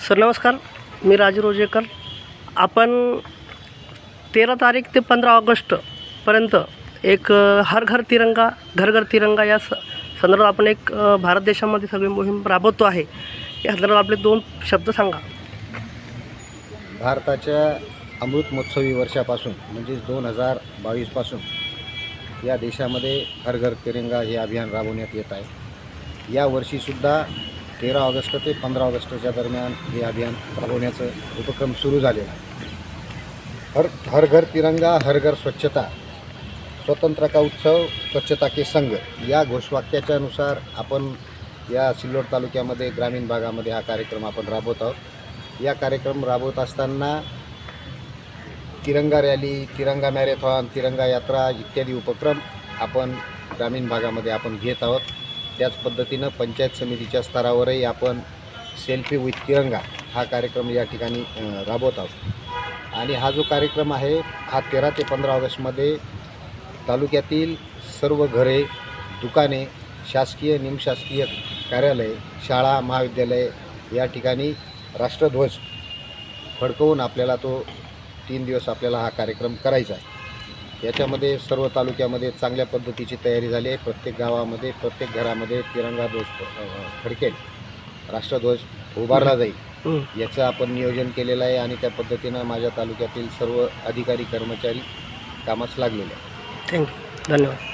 Sir नमस्कार. मी राजू रोजेकर. आपण तेरा तारीख ते पंधरा ऑगस्टपर्यंत एक हर घर तिरंगा घर घर तिरंगा या स संदर्भात आपण एक भारत देशामध्ये सगळी मोहीम राबवतो आहे. या संदर्भात आपले दोन शब्द सांगा. भारताच्या अमृत महोत्सवी वर्षापासून म्हणजेच दोन हजार बावीसपासून या देशामध्ये हर घर तिरंगा हे अभियान राबवण्यात येत आहे. या वर्षीसुद्धा तेरा ऑगस्ट ते पंधरा ऑगस्टच्या दरम्यान हे अभियान राबवण्याचं उपक्रम सुरू झालेला आहे. हर हर घर तिरंगा हर घर स्वच्छता स्वतंत्र का उत्सव स्वच्छता के संघ या घोषवाक्याच्या नुसार आपण या सिल्लोड तालुक्यामध्ये ग्रामीण भागामध्ये हा कार्यक्रम आपण राबवत आहोत. या कार्यक्रम राबवत असताना तिरंगा रॅली तिरंगा मॅरेथॉन तिरंगा यात्रा इत्यादी उपक्रम आपण ग्रामीण भागामध्ये आपण घेत आहोत. त्याच पद्धतीनं पंचायत समितीच्या स्तरावरही आपण सेल्फी विथ तिरंगा हा कार्यक्रम या ठिकाणी राबवत आहोत. आणि हा जो कार्यक्रम आहे हा तेरा ते पंधरा ऑगस्टमध्ये तालुक्यातील सर्व घरे दुकाने शासकीय निमशासकीय कार्यालय शाळा महाविद्यालय या ठिकाणी राष्ट्रध्वज फडकवून आपल्याला तो तीन दिवस आपल्याला हा कार्यक्रम करायचा आहे. याच्यामध्ये सर्व तालुक्यामध्ये चांगल्या पद्धतीची तयारी झाली आहे. प्रत्येक गावामध्ये प्रत्येक घरामध्ये तिरंगा ध्वज फडकेल राष्ट्रध्वज उभारला जाईल. याचं आपण नियोजन केलेलं आहे आणि त्या पद्धतीनं माझ्या तालुक्यातील सर्व अधिकारी कर्मचारी कामास लागलेले आहेत. थँक्यू धन्यवाद.